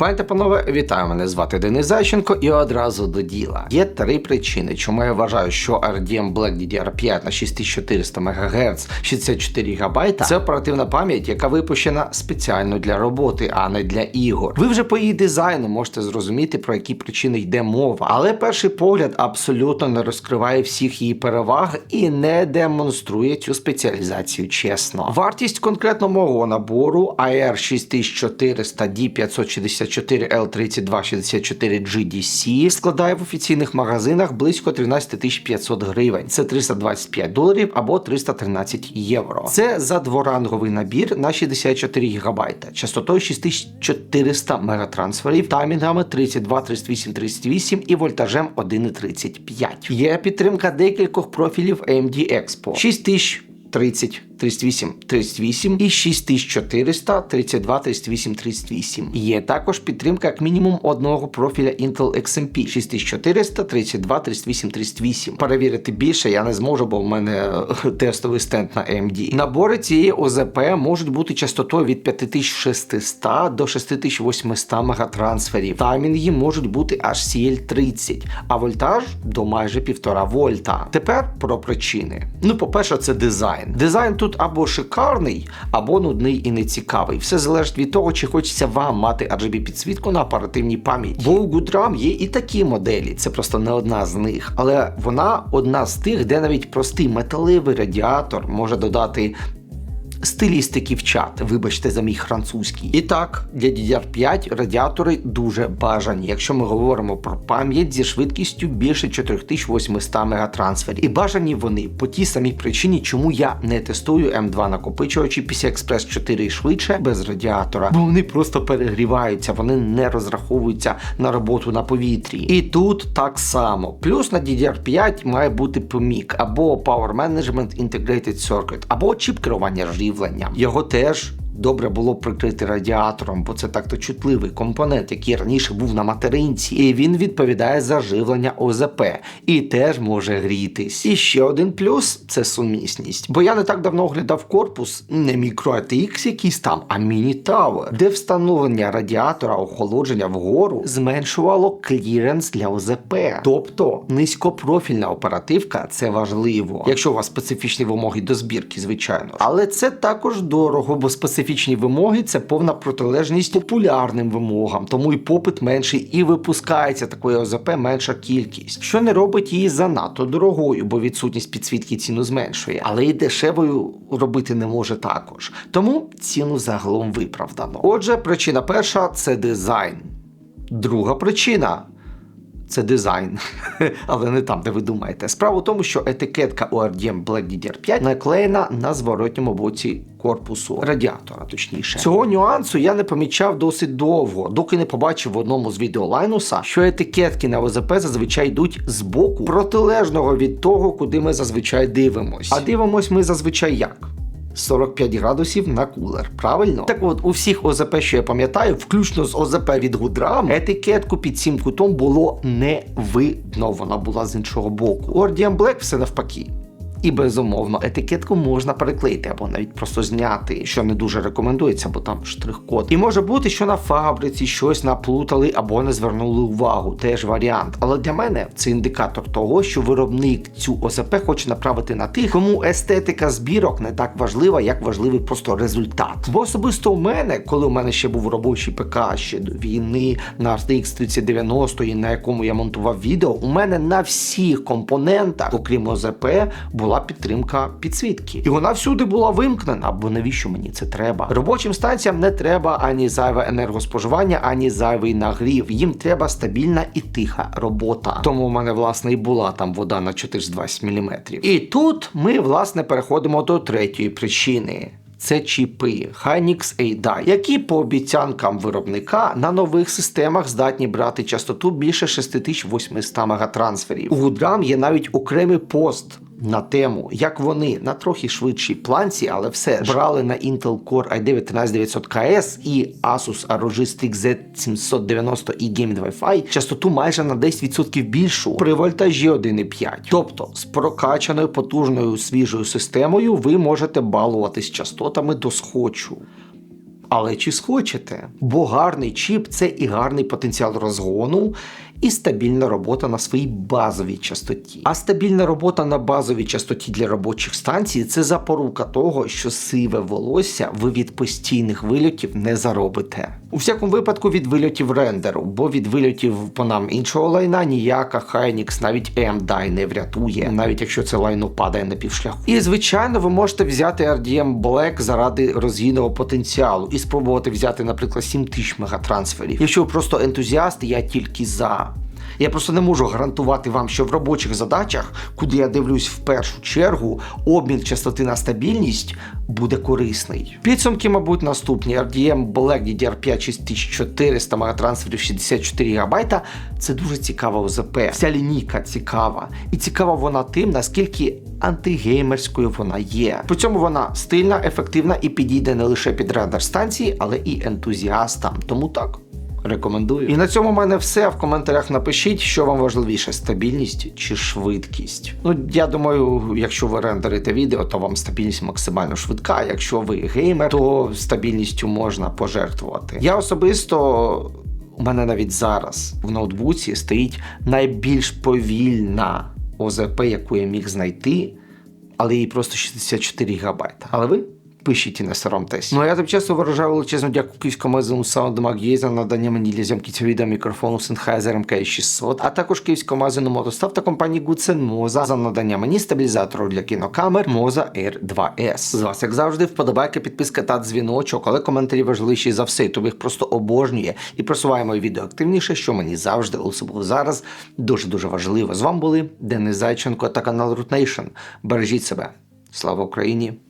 Пані панове, вітаю мене звати Денис Зайченко і одразу до діла. Є три причини, чому я вважаю, що RDM Black DDR5 на 6400 МГц 64 ГБ це оперативна пам'ять, яка випущена спеціально для роботи, а не для ігор. Ви вже по її дизайну можете зрозуміти, про які причини йде мова, але перший погляд абсолютно не розкриває всіх її переваг і не демонструє цю спеціалізацію чесно. Вартість конкретно мого набору AR 6400 d 564 64L3264GDC складає в офіційних магазинах близько 13 500 гривень. Це 325 доларів або 313 євро. Це за дворанговий набір на 64 ГБ, частотою 6400 мегатрансферів, таймінгами 32, 38, 38 і вольтажем 1,35. Є підтримка декількох профілів AMD Expo. 6030 38, 38 і 6400, 32, 38, 38. Є також підтримка як мінімум одного профіля Intel XMP 6400, 32, 38, 38. Перевірити більше я не зможу, бо в мене е, тестовий стенд на AMD. Набори цієї ОЗП можуть бути частотою від 5600 до 6800 мегатрансферів. Таймінги можуть бути аж CL30, а вольтаж до майже 1,5 вольта. Тепер про причини. Ну, по-перше, це дизайн. Дизайн тут або шикарний, або нудний і нецікавий. Все залежить від того, чи хочеться вам мати RGB підсвітку на оперативній пам'яті. Бо у Goodram є і такі моделі, це просто не одна з них. Але вона одна з тих, де навіть простий металевий радіатор може додати стилістики в чат, вибачте за мій французький. І так, для DDR5 радіатори дуже бажані, якщо ми говоримо про пам'ять зі швидкістю більше 4800 мегатрансферів. І бажані вони по тій самій причині, чому я не тестую M2 накопичувачі PCI Express 4 і швидше без радіатора, бо вони просто перегріваються, вони не розраховуються на роботу на повітрі. І тут так само. Плюс на DDR5 має бути PMIC або Power Management Integrated Circuit, або чіп керування живленням. Його теж добре було прикрити радіатором, бо це так-то чутливий компонент, який раніше був на материнці, і він відповідає за живлення ОЗП і теж може грітись. І ще один плюс це сумісність. Бо я не так давно оглядав корпус не мікро ATX якийсь там, а міні Tower, де встановлення радіатора охолодження вгору зменшувало кліренс для ОЗП. Тобто низькопрофільна оперативка це важливо, якщо у вас специфічні вимоги до збірки, звичайно. Але це також дорого, бо специфічні вимоги це повна протилежність популярним вимогам, тому і попит менший, і випускається такої ОЗП менша кількість, що не робить її занадто дорогою, бо відсутність підсвітки ціну зменшує, але і дешевою робити не може також. Тому ціну загалом виправдано. Отже, причина перша це дизайн. Друга причина. Це дизайн, але не там, де ви думаєте. Справа в тому, що етикетка у RDM Black DDR5 наклеєна на зворотньому боці корпусу радіатора, точніше. Цього нюансу я не помічав досить довго, доки не побачив в одному з відео Лайнуса, що етикетки на ОЗП зазвичай йдуть з боку протилежного від того, куди ми зазвичай дивимось. А дивимось ми зазвичай як? 45 градусів на кулер, правильно? Так от, у всіх ОЗП, що я пам'ятаю, включно з ОЗП від Гудрам, етикетку під цим кутом було не видно, вона була з іншого боку. У RDM Black все навпаки. І безумовно, етикетку можна переклеїти або навіть просто зняти, що не дуже рекомендується, бо там штрих-код. І може бути, що на фабриці щось наплутали або не звернули увагу. Теж варіант. Але для мене це індикатор того, що виробник цю ОЗП хоче направити на тих, кому естетика збірок не так важлива, як важливий просто результат. Бо особисто у мене, коли у мене ще був робочий ПК ще до війни на RTX 3090, і на якому я монтував відео, у мене на всіх компонентах, окрім ОЗП, була була підтримка підсвітки. І вона всюди була вимкнена, бо навіщо мені це треба? Робочим станціям не треба ані зайве енергоспоживання, ані зайвий нагрів. Їм треба стабільна і тиха робота. Тому в мене, власне, і була там вода на 420 мм. І тут ми, власне, переходимо до третьої причини. Це чіпи Hynix ADI, які по обіцянкам виробника на нових системах здатні брати частоту більше 6800 мегатрансферів. У Goodram є навіть окремий пост на тему, як вони на трохи швидшій планці, але все ж брали на Intel Core i9 13900 KS і Asus ROG Strix Z790 і Gaming Wi-Fi частоту майже на 10% більшу при вольтажі 1,5. Тобто з прокачаною потужною свіжою системою ви можете балуватись частотами до схочу. Але чи схочете? Бо гарний чіп це і гарний потенціал розгону, і стабільна робота на своїй базовій частоті. А стабільна робота на базовій частоті для робочих станцій це запорука того, що сиве волосся ви від постійних вильотів не заробите. У всякому випадку від вильотів рендеру, бо від вильотів по нам іншого лайна ніяка Hynix, навіть AMD не врятує, навіть якщо це лайно падає на півшляху. І звичайно, ви можете взяти RDM Black заради розгійного потенціалу і спробувати взяти, наприклад, 7000 мегатрансферів. Якщо ви просто ентузіаст, я тільки за. Я просто не можу гарантувати вам, що в робочих задачах, куди я дивлюсь в першу чергу, обмін частоти на стабільність буде корисний. Підсумки, мабуть, наступні. RDM Black DDR5 6400 мегатрансферів 64 ГБ це дуже цікава ОЗП. Вся лінійка цікава. І цікава вона тим, наскільки антигеймерською вона є. При цьому вона стильна, ефективна і підійде не лише під рендер станції, але і ентузіастам. Тому так. Рекомендую. І на цьому в мене все. В коментарях напишіть, що вам важливіше: стабільність чи швидкість. Ну, я думаю, якщо ви рендерите відео, то вам стабільність максимально швидка. Якщо ви геймер, то стабільністю можна пожертвувати. Я особисто. У мене навіть зараз в ноутбуці стоїть найбільш повільна ОЗП, яку я міг знайти, але їй просто 64 гігабайта. Але ви пишіть і не соромтесь. Ну а я тим часом виражаю величезну дяку київському магазину Soundmark є за надання мені для зйомки цього відео мікрофону Sennheiser MK600, а також київському магазину Мотостав та компанії Goodsen Moza за надання мені стабілізатору для кінокамер Moza Air 2S. З вас, як завжди, вподобайка, підписка та дзвіночок, але коментарі важливіші за все, тобі їх просто обожнює і просуває моє відео активніше, що мені завжди особливо зараз дуже-дуже важливо. З вами були Денис Зайченко та канал Root Nation. Бережіть себе. Слава Україні!